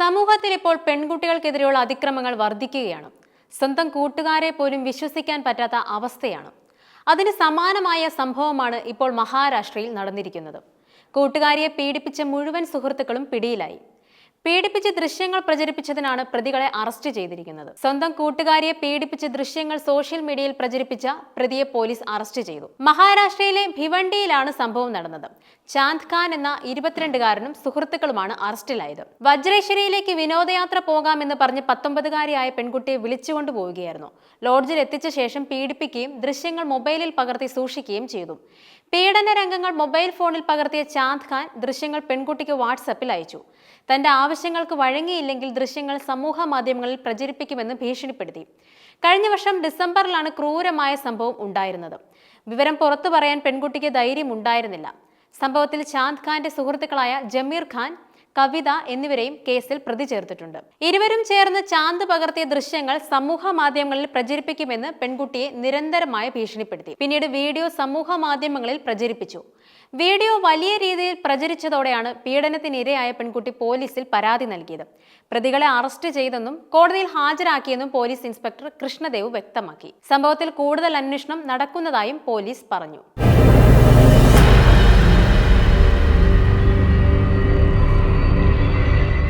സമൂഹത്തിൽ ഇപ്പോൾ പെൺകുട്ടികൾക്കെതിരെയുള്ള അതിക്രമങ്ങൾ വർദ്ധിക്കുകയാണ്. സ്വന്തം കൂട്ടുകാരെ പോലും വിശ്വസിക്കാൻ പറ്റാത്ത അവസ്ഥയാണ്. അതിന് സമാനമായ സംഭവമാണ് ഇപ്പോൾ മഹാരാഷ്ട്രയിൽ നടന്നിരിക്കുന്നത്. കൂട്ടുകാരിയെ പീഡിപ്പിച്ച മുഴുവൻ സുഹൃത്തുക്കളും പിടിയിലായി. പീഡിപ്പിച്ച് ദൃശ്യങ്ങൾ പ്രചരിപ്പിച്ചതിനാണ് പ്രതികളെ അറസ്റ്റ് ചെയ്തിരിക്കുന്നത്. സ്വന്തം കൂട്ടുകാരിയെ പീഡിപ്പിച്ച ദൃശ്യങ്ങൾ സോഷ്യൽ മീഡിയയിൽ പ്രചരിപ്പിച്ച പ്രതിയെ പോലീസ് അറസ്റ്റ് ചെയ്തു. മഹാരാഷ്ട്രയിലെ ഭിവണ്ടിയിലാണ് സംഭവം നടന്നത്. ചാന്ദ് ഖാൻ എന്ന ഇരുപത്തിരണ്ടുകാരനും സുഹൃത്തുക്കളുമാണ് അറസ്റ്റിലായത്. വജ്രേശ്വരിയിലേക്ക് വിനോദയാത്ര പോകാമെന്ന് പറഞ്ഞ് പത്തൊമ്പതുകാരിയായ പെൺകുട്ടിയെ വിളിച്ചുകൊണ്ടു പോവുകയായിരുന്നു. ലോഡ്ജിൽ എത്തിച്ച ശേഷം പീഡിപ്പിക്കുകയും ദൃശ്യങ്ങൾ മൊബൈലിൽ പകർത്തി സൂക്ഷിക്കുകയും ചെയ്തു. പീഡന രംഗങ്ങൾ മൊബൈൽ ഫോണിൽ പകർത്തിയ ചാന്ദ് ഖാൻ ദൃശ്യങ്ങൾ പെൺകുട്ടിക്ക് വാട്സപ്പിൽ അയച്ചു. തന്റെ ആവശ്യങ്ങൾക്ക് വഴങ്ങിയില്ലെങ്കിൽ ദൃശ്യങ്ങൾ സമൂഹ മാധ്യമങ്ങളിൽ പ്രചരിപ്പിക്കുമെന്ന് ഭീഷണിപ്പെടുത്തി. കഴിഞ്ഞ വർഷം ഡിസംബറിലാണ് ക്രൂരമായ സംഭവം ഉണ്ടായിരുന്നത്. വിവരം പുറത്തു പറയാൻ പെൺകുട്ടിക്ക് ധൈര്യം ഉണ്ടായിരുന്നില്ല സംഭവത്തിൽ ചാന്ദ് ഖാന്റെ സുഹൃത്തുക്കളായ ജമീർ ഖാൻ കവിത എന്നിവരെയും കേസിൽ പ്രതി ചേർത്തിട്ടുണ്ട്. ഇരുവരും ചേർന്ന് ചാന്ത് പകർത്തിയ ദൃശ്യങ്ങൾ സമൂഹ മാധ്യമങ്ങളിൽ പ്രചരിപ്പിക്കുമെന്ന് പെൺകുട്ടിയെ നിരന്തരമായി ഭീഷണിപ്പെടുത്തി. പിന്നീട് വീഡിയോ സമൂഹ മാധ്യമങ്ങളിൽ പ്രചരിപ്പിച്ചു. വീഡിയോ വലിയ രീതിയിൽ പ്രചരിച്ചതോടെയാണ് പീഡനത്തിനിരയായ പെൺകുട്ടി പോലീസിൽ പരാതി നൽകിയത്. പ്രതികളെ അറസ്റ്റ് ചെയ്തെന്നും കോടതിയിൽ ഹാജരാക്കിയെന്നും പോലീസ് ഇൻസ്പെക്ടർ കൃഷ്ണദേവ് വ്യക്തമാക്കി. സംഭവത്തിൽ കൂടുതൽ അന്വേഷണം നടക്കുന്നതായും പോലീസ് പറഞ്ഞു.